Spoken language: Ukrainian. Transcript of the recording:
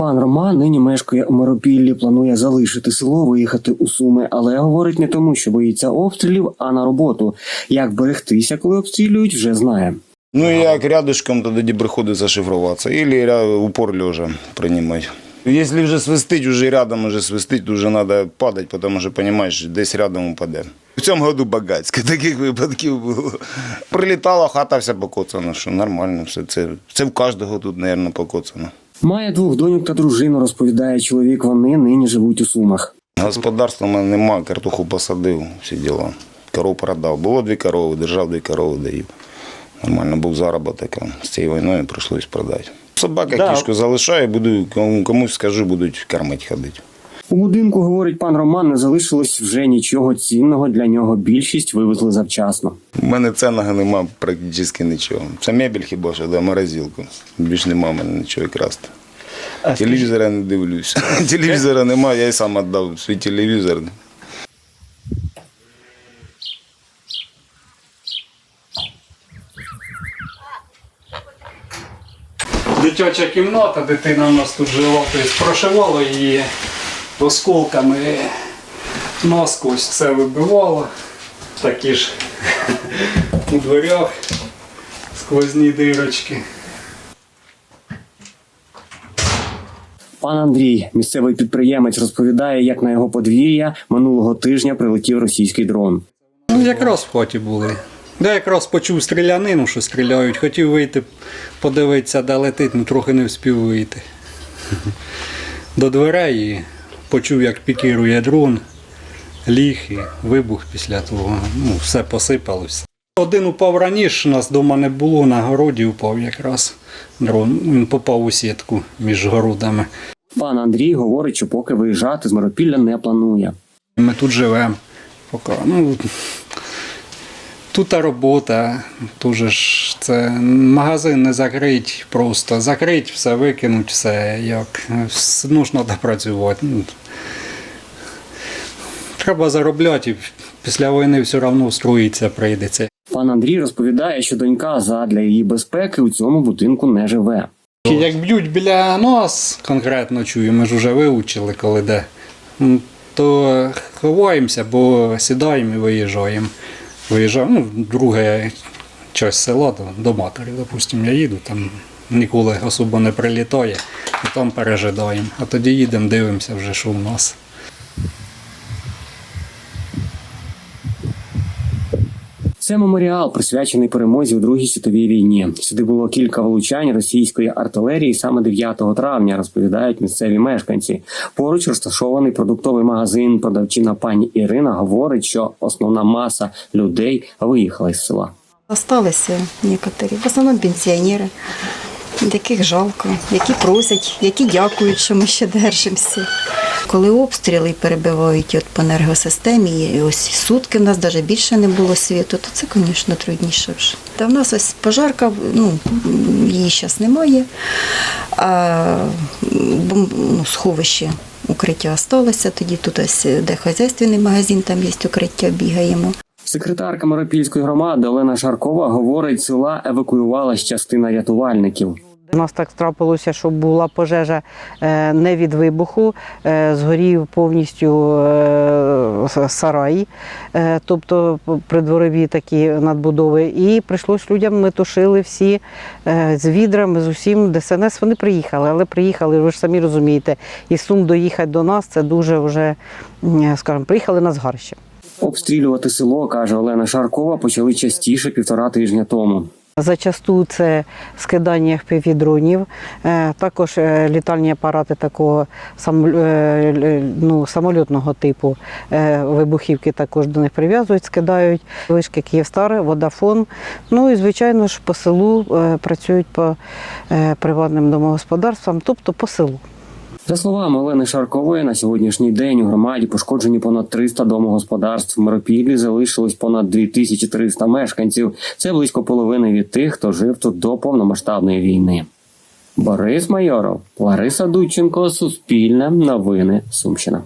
Пан Роман нині мешкає у Миропіллі, планує залишити село, виїхати у Суми, але говорить не тому, що боїться обстрілів, а на роботу. Як берегтися, коли обстрілюють, вже знає. Ну, як рядышком, то тоді приходиться шифруватися. Или ря- упор лежа приймати. Якщо вже свистить, вже рядом вже свистить, то вже треба падати, тому що, розумієш, десь рядом упаде. В цьому году багацько таких випадків було. Прилітала хата вся покоцана, що нормально все. Це, це в кожного тут, мабуть, покоцано. Має двох доньок та дружину, розповідає чоловік. Вони нині живуть у Сумах. Господарства в мене немає, картоху посадив, всі діла. Коров продав. Було дві корови, держав дві корови, даю. Нормально був заробіток, з цією війною прийшлось продати. Собака Да. кішку залишаю, буду кому- комусь скажу, будуть кормити ходити. У будинку, говорить пан Роман, не залишилось вже нічого цінного. Для нього більшість вивезли завчасно. У мене цінного нема практично нічого. Це мебель хіба що, да, морозилку. Більш нема в мене нічого красти. Телевізора не дивлюся. Телевізора нема, я й сам віддав свій телевізор. Дитяча кімната, дитина у нас тут жила, тобто прошивала її осколками насквозь все вибивало. Такі ж у дверях сквозні дирочки. Пан Андрій, місцевий підприємець, розповідає, як на його подвір'я минулого тижня прилетів російський дрон. Ну, якраз в хаті були. Я якраз почув стрілянину, що стріляють. Хотів вийти, подивитися, де летить, ну трохи не встиг вийти. До дверей і почув, як пікірує дрон, ліг і вибух після того. Ну, все посипалося. Один упав раніше, нас вдома не було, на городі упав якраз дрон. Він попав у сітку між городами. Пан Андрій говорить, що поки виїжджати з Миропілля не планує. Ми тут живемо. Поки. Ну, тут та робота, дуже ж це магазин не закрить просто. Закрить все, викинуть все. Як. С- Ну ж треба працювати. Ну, Треба заробляти, після війни все одно строїться прийдеться. Пан Андрій розповідає, що донька задля її безпеки у цьому будинку не живе. Як б'ють біля нас, конкретно чую, ми ж вже вивчили, коли де, то ховаємося, бо сідаємо і виїжджаємо. Виїжджаємо, ну, друга часть села до матері, допустимо, я їду, там ніколи особо не прилітає, і там пережидаємо. А тоді їдемо, дивимося вже, що в нас. Це меморіал, присвячений перемозі у Другій світовій війні. Сюди було кілька влучань російської артилерії саме 9 травня, розповідають місцеві мешканці. Поруч розташований продуктовий магазин. Продавчина пані Ірина говорить, що основна маса людей виїхала із села. Осталися некоторі, в основному пенсіонери, яких жалко, які просять, які дякують, що ми ще держимося. Коли обстріли перебивають от по енергосистемі, і ось сутки в нас навіть більше не було світу, то це, звісно, трудніше вже. Та в нас ось пожарка, ну, її зараз немає, а ну, сховище укриття залишилося, тоді тут ось де хазяйственний магазин, там є укриття, бігаємо. Секретарка Миропільської громади Олена Шаркова говорить, села евакуювалась частина рятувальників. У нас так трапилося, що була пожежа е, не від вибуху, е, згорів повністю е, сарай, тобто придворові такі надбудови. І прийшлось людям, ми тушили всі з відрами, з усім ДСНС. Вони приїхали, але приїхали, ви ж самі розумієте, і сум доїхати до нас це дуже вже, скажімо, приїхали на згарще. Обстрілювати село, каже Олена Шаркова, почали частіше півтора тижня тому. Зачасту це скидання FPV-дронів, е, також е, літальні апарати такого е, ну, самольотного типу вибухівки також до них прив'язують, скидають. Вишки Київстар, Водафон. Ну і звичайно ж по селу працюють по приватним домогосподарствам, тобто по селу. За словами Олени Шаркової, на сьогоднішній день у громаді пошкоджені понад 300 домогосподарств. В Миропіллі залишилось понад 2300 мешканців. Це близько половини від тих, хто жив тут до повномасштабної війни. Борис Майоров, Лариса Дудченко, Суспільне, Новини, Сумщина.